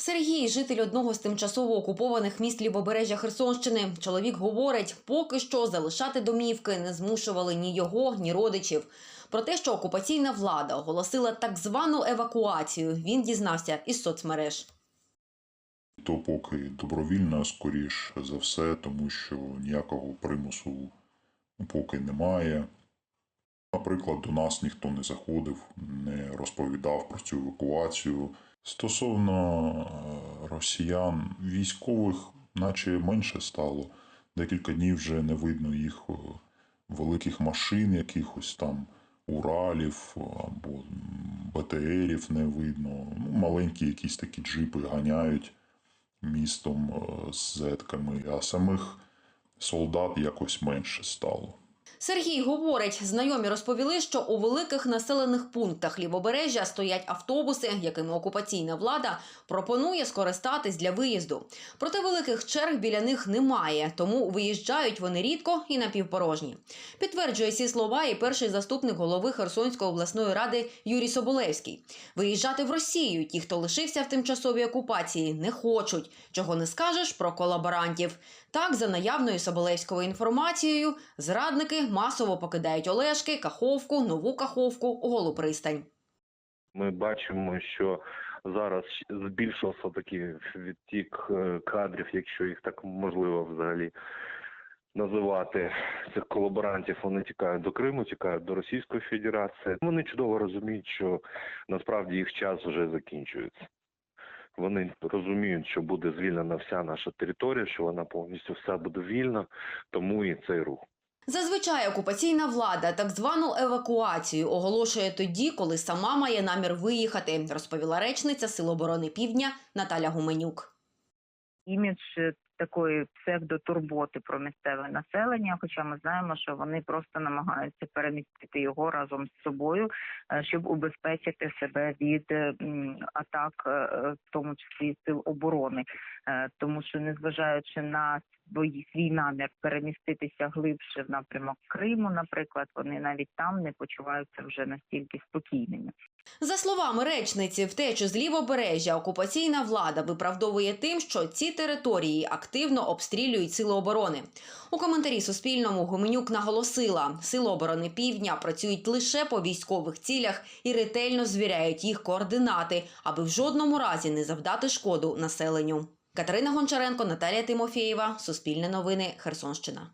Сергій, житель одного з тимчасово окупованих міст лівобережжя Херсонщини. Чоловік говорить, поки що залишати домівки не змушували ні його, ні родичів. Про те, що окупаційна влада оголосила так звану евакуацію, він дізнався із соцмереж. То поки добровільно, скоріш за все, тому що ніякого примусу поки немає. Наприклад, до нас ніхто не заходив, не розповідав про цю евакуацію. Стосовно е, росіян, військових, наче менше стало. Декілька днів вже не видно їх е, великих машин, якихось там Уралів або БТРів не видно. Ну, маленькі якісь такі джипи ганяють містом е, з зетками, а самих солдат якось менше стало. Сергій говорить, знайомі розповіли, що у великих населених пунктах лівобережжя стоять автобуси, якими окупаційна влада пропонує скористатись для виїзду. Проте великих черг біля них немає, тому виїжджають вони рідко і напівпорожні. Підтверджує ці слова і перший заступник голови Херсонської обласної ради Юрій Соболевський. Виїжджати в Росію ті, хто лишився в тимчасовій окупації, не хочуть. Чого не скажеш про колаборантів. Так, за наявною Соболевською інформацією, зрадники масово покидають Олешки, Каховку, Нову Каховку, Голу пристань. Ми бачимо, що зараз збільшився такий відтік е, кадрів, якщо їх так можливо взагалі називати цих колаборантів. Вони тікають до Криму, тікають до Російської Федерації. Вони чудово розуміють, що насправді їх час вже закінчується. Вони розуміють, що буде звільнена вся наша територія, що вона повністю вся буде вільна, тому і цей рух. Зазвичай окупаційна влада так звану евакуацію оголошує тоді, коли сама має намір виїхати, розповіла речниця Сил оборони Півдня Наталя Гуменюк. імідж е, такої псевдотурботи про місцеве населення. Хоча ми знаємо, що вони просто намагаються перемістити його разом з собою, е, щоб убезпечити себе від е, атак, в тому числі сил оборони, тому що незважаючи на свої свій намір переміститися глибше в напрямок Криму, наприклад, вони навіть там не почуваються вже настільки спокійними. За словами речниці, втечу з лівобережжя окупаційна влада виправдовує тим, що ці території активно обстрілюють сили оборони. У коментарі Суспільному Гуменюк наголосила, сили оборони Півдня працюють лише по військових цілях і ретельно звіряють їх координати, аби в жодному разі не завдати шкоду населенню. Катерина Гончаренко, Наталія Тимофєєва, Суспільне новини, Херсонщина.